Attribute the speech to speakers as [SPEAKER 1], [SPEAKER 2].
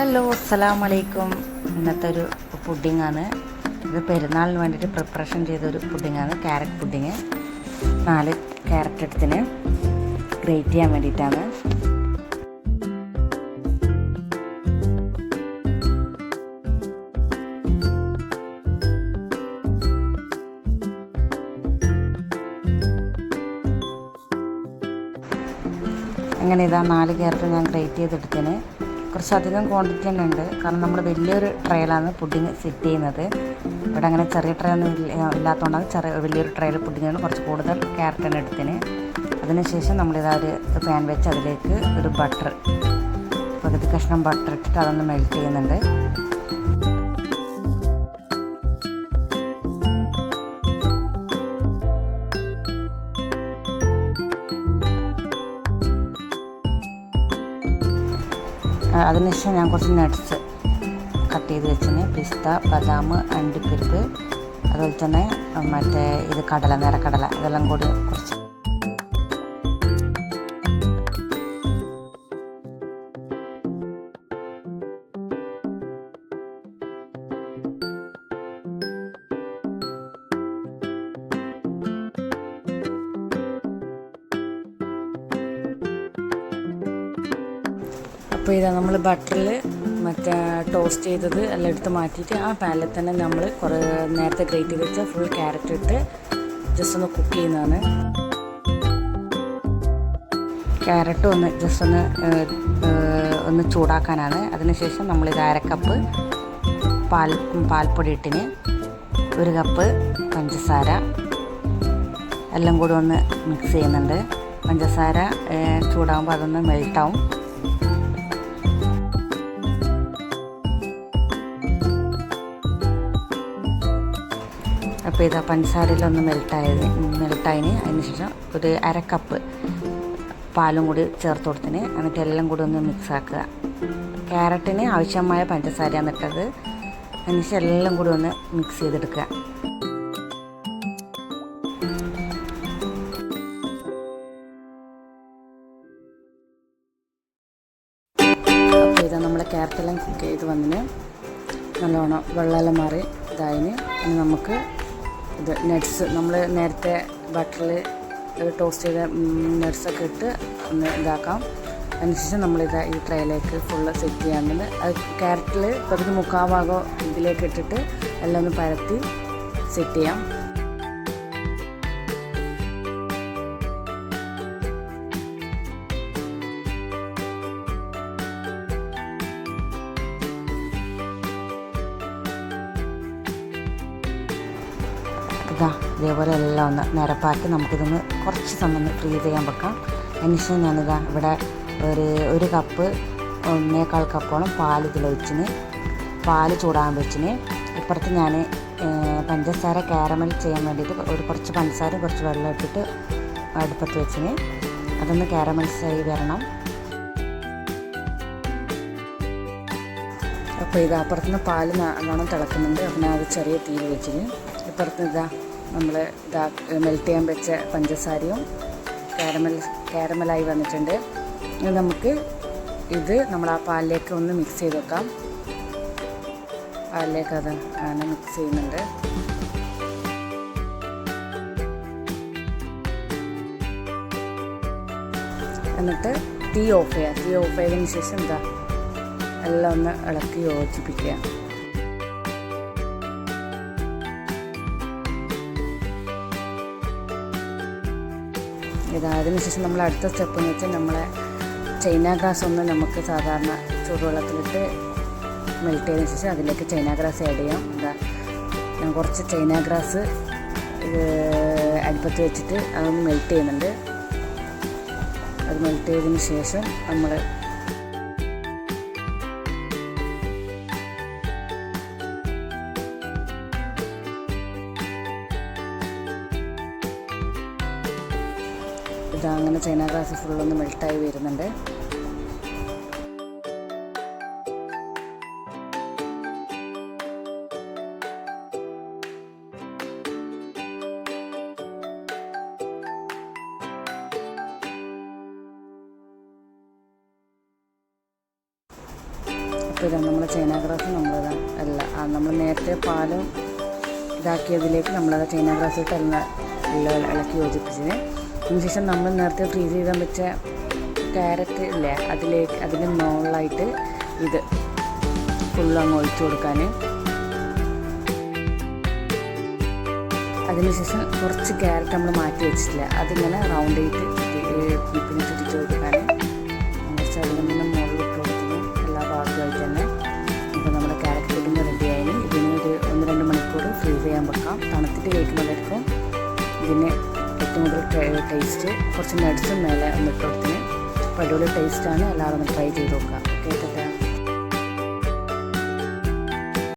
[SPEAKER 1] Hello അസ്സലാം വലൈക്കും ഇന്നത്തെ ഒരു പുഡിങ്ങാണ്. ഇത് പെരുന്നാളിന് വേണ്ടിയിട്ട് പ്രിപ്പറേഷൻ ചെയ്തൊരു പുഡിങ്ങാണ് ക്യാരറ്റ് പുഡിങ്. നാല് ക്യാരറ്റ് എടുത്തിന് ഗ്രേറ്റ് ചെയ്യാൻ വേണ്ടിയിട്ടാണ്. അങ്ങനെ ഇതാ നാല് ക്യാരറ്റ് ഞാൻ ഗ്രേറ്റ് ചെയ്തെടുത്തിന് കുറച്ചധികം ക്വാണ്ടിറ്റി തന്നെ ഉണ്ട്. കാരണം നമ്മൾ വലിയൊരു ട്രയലാണ് പുഡിങ് സെറ്റ് ചെയ്യുന്നത്. ഇവിടെ അങ്ങനെ ചെറിയ ട്രേ ഒന്നും ഇല്ല- ഇല്ലാത്തതുകൊണ്ടാണ് ചെറിയ വലിയൊരു ട്രയൽ പുഡിങ്ങാണ് കുറച്ച് കൂടുതൽ ക്യാരറ്റ് തന്നെ എടുത്തിന്. അതിനുശേഷം നമ്മളിതാ ഒരു പാൻ വെച്ച് അതിലേക്ക് ഒരു ബട്ടർ പകുതി കഷ്ണം ബട്ടർ ഇട്ടിട്ട് അതൊന്ന് മെൽറ്റ് ചെയ്യുന്നുണ്ട്. അതിനുശേഷം ഞാൻ കുറച്ച് നട്ട്സ് കട്ട് ചെയ്ത് വെച്ചിന് പിസ്ത ബദാം അണ്ടിപ്പരിപ്പ് അതുപോലെ തന്നെ മറ്റേ ഇത് കടല നിറക്കടല ഇതെല്ലാം കൂടി കുറച്ച് അപ്പോൾ ഇതാ നമ്മൾ ബട്ടറിൽ മറ്റേ ടോസ്റ്റ് ചെയ്തത് എല്ലാം എടുത്ത് മാറ്റിയിട്ട് ആ പാനിൽ തന്നെ നമ്മൾ കുറേ നേരത്തെ ഗ്രേറ്റ് ചെയ്ത് വെച്ച ഫുൾ ക്യാരറ്റ് ഇട്ട് ജസ്റ്റ് ഒന്ന് കുക്ക് ചെയ്യുന്നതാണ്. ക്യാരറ്റ് ഒന്ന് ജസ്റ്റ് ഒന്ന് ഒന്ന് ചൂടാക്കാനാണ്. അതിനുശേഷം നമ്മൾ ഇത് അരക്കപ്പ് പാൽ പാൽപ്പൊടി ഇട്ടിന്. ഒരു കപ്പ് പഞ്ചസാര. എല്ലാം കൂടി ഒന്ന് മിക്സ് ചെയ്യുന്നുണ്ട്. പഞ്ചസാര ചൂടാകുമ്പോൾ അതൊന്ന് മെൽട്ടാവും അപ്പോൾ ഇതാ പഞ്ചസാരയിലൊന്ന് മെൽട്ടായത് മെൽട്ടായതിന് അതിന് ശേഷം ഒരു അര കപ്പ് പാലും കൂടി ചേർത്ത് കൊടുത്തിന് എന്നിട്ട് എല്ലാം കൂടി ഒന്ന് മിക്സ് ആക്കുക. ക്യാരറ്റിന് ആവശ്യമായ പഞ്ചസാരയാണ് ഇട്ടത്. അതിന് ശേഷം എല്ലാം കൂടി ഒന്ന് മിക്സ് ചെയ്തെടുക്കുക. ക്യാരറ്റെല്ലാം കുക്ക് ചെയ്ത് വന്നിന്. നല്ലോണം വെള്ളമെല്ലാം മാറി ഇതായിന് നമുക്ക് ഇത് നട്ട്സ് നമ്മൾ നേരത്തെ ബട്ടറിൽ ടോസ്റ്റ് ചെയ്ത നട്ട്സൊക്കെ ഇട്ട് ഒന്ന് ഇതാക്കാം. അതിനുശേഷം നമ്മളിത് ഈ ട്രേയിലേക്ക് ഫുള്ള് സെറ്റ് ചെയ്യാറുണ്ട് അത് ക്യാരറ്റിൽ പകുതി മുക്കാൽ ഭാഗം ഇതിലേക്ക് ഇട്ടിട്ട് എല്ലാം ഒന്ന് പരത്തി സെറ്റ് ചെയ്യാം. ഇതാ ഇതേപോലെ എല്ലാം ഒന്ന് നിരപ്പാക്കി നമുക്കിതൊന്ന് കുറച്ച് സമയം ഫ്രീസ് ചെയ്യാൻ വെക്കാം. അതിനുശേഷം ഞാനിതാ ഇവിടെ ഒരു ഒരു കപ്പ് ഒന്നേക്കാൾ കപ്പോളം പാൽ ഇതിൽ വെച്ചിന് പാൽ ചൂടാൻ വെച്ചിന്. ഇപ്പുറത്ത് ഞാൻ പഞ്ചസാര കാരമൽ ചെയ്യാൻ വേണ്ടിയിട്ട് ഒരു കുറച്ച് പഞ്ചസാര കുറച്ച് വെള്ളം ഇട്ടിട്ട് അടുപ്പത്ത് വെച്ചിന്. അതൊന്ന് കാരമൽസായി വരണം. അപ്പോൾ ഇത് അപ്പുറത്തുനിന്ന് പാൽ നല്ലോണം തിളക്കുന്നുണ്ട്. അപ്പം ഞാൻ അത് ചെറിയ തീയിൽ വെച്ചിന്. ഇപ്പുറത്ത് ഇതാ നമ്മൾ മെൽറ്റ് ചെയ്യാൻ വെച്ച പഞ്ചസാരയും കാരമൽ കാരമലായി വന്നിട്ടുണ്ട്. ഇനി നമുക്ക് ഇത് നമ്മൾ ആ പാലിലേക്ക് ഒന്ന് മിക്സ് ചെയ്ത് വെക്കാം. പാലിലേക്ക് അത് ആണ് മിക്സ് ചെയ്യുന്നുണ്ട്. എന്നിട്ട് തീ ഓഫ് ചെയ്യുക തീ ഓഫ് ചെയ്തതിന് ശേഷം എന്താ എല്ലാം ഒന്ന് ഇളക്കി യോജിപ്പിക്കുക. ഇത് അതിനുശേഷം നമ്മൾ അടുത്ത സ്റ്റെപ്പ് എന്ന് വെച്ചാൽ നമ്മളെ ചൈന ഗ്രാസ് ഒന്ന് നമുക്ക് സാധാരണ ചൂടുവെള്ളത്തിലിട്ട് മെൽറ്റ് ചെയ്തതിന് ശേഷം അതിലേക്ക് ചൈന ഗ്രാസ് ആഡ് ചെയ്യാം. എന്താ ഞാൻ കുറച്ച് ചൈന ഗ്രാസ് അടുപ്പത്ത് വെച്ചിട്ട് അതൊന്ന് മെൽറ്റ് ചെയ്യുന്നുണ്ട്. അത് മെൽറ്റ് ചെയ്തതിന് ശേഷം നമ്മൾ ഇതാ അങ്ങനെ ചൈന ഗ്ലാസ് ഫുള്ളൊന്ന് മെൽട്ടായി വരുന്നുണ്ട്. അപ്പോൾ ഇതാണ് നമ്മുടെ ചൈന ഗ്രാസ് നമ്മളത് അല്ല നമ്മൾ നേരത്തെ പാലും ഇതാക്കിയതിലേക്ക് നമ്മളത് ചൈന ഗ്രാസ് ഇട്ട് എല്ലാം ഇളക്കി യോജിപ്പിച്ചത്. അതിനുശേഷം നമ്മൾ നേരത്തെ ഫ്രീസ് ചെയ്താൽ വെച്ച ക്യാരറ്റ് ഇല്ലേ അതിലേക്ക് അതിന്റെ മുകളിലായിട്ട് ഇത് ഫുള്ള് അങ്ങ് ഒഴിച്ചു കൊടുക്കാൻ അതിനുശേഷം കുറച്ച് ക്യാരറ്റ് നമ്മൾ മാറ്റി വെച്ചിട്ടില്ല. അതിങ്ങനെ റൗണ്ട് ചെയ്തിട്ട് പിന്നെ ചുറ്റിച്ച് കൊടുക്കാൻ കുറച്ച് നിന്ന് മുകളിൽ ഇട്ട് കൊടുക്കുന്നു എല്ലാ ഭാഗത്തുമായിട്ട് തന്നെ ഇപ്പോൾ നമ്മുടെ ക്യാരറ്റ് പുഡിങ് റെഡിയായി ഇതിന് ഒരു ഒന്ന് രണ്ട് മണിക്കൂർ ഫ്രീസ് ചെയ്യാൻ വെക്കാം. തണുത്തിട്ട് കഴിക്കുമ്പോഴായിരിക്കും ഇതിന് ഏറ്റവും കൂടുതൽ ടേസ്റ്റ് കുറച്ച് നട്സും മേലെ ഒന്ന് കൊടുത്തിന് അപ്പോൾ അടിപൊളി ടേസ്റ്റാണ് എല്ലാവരും ട്രൈ ചെയ്ത് നോക്കുക.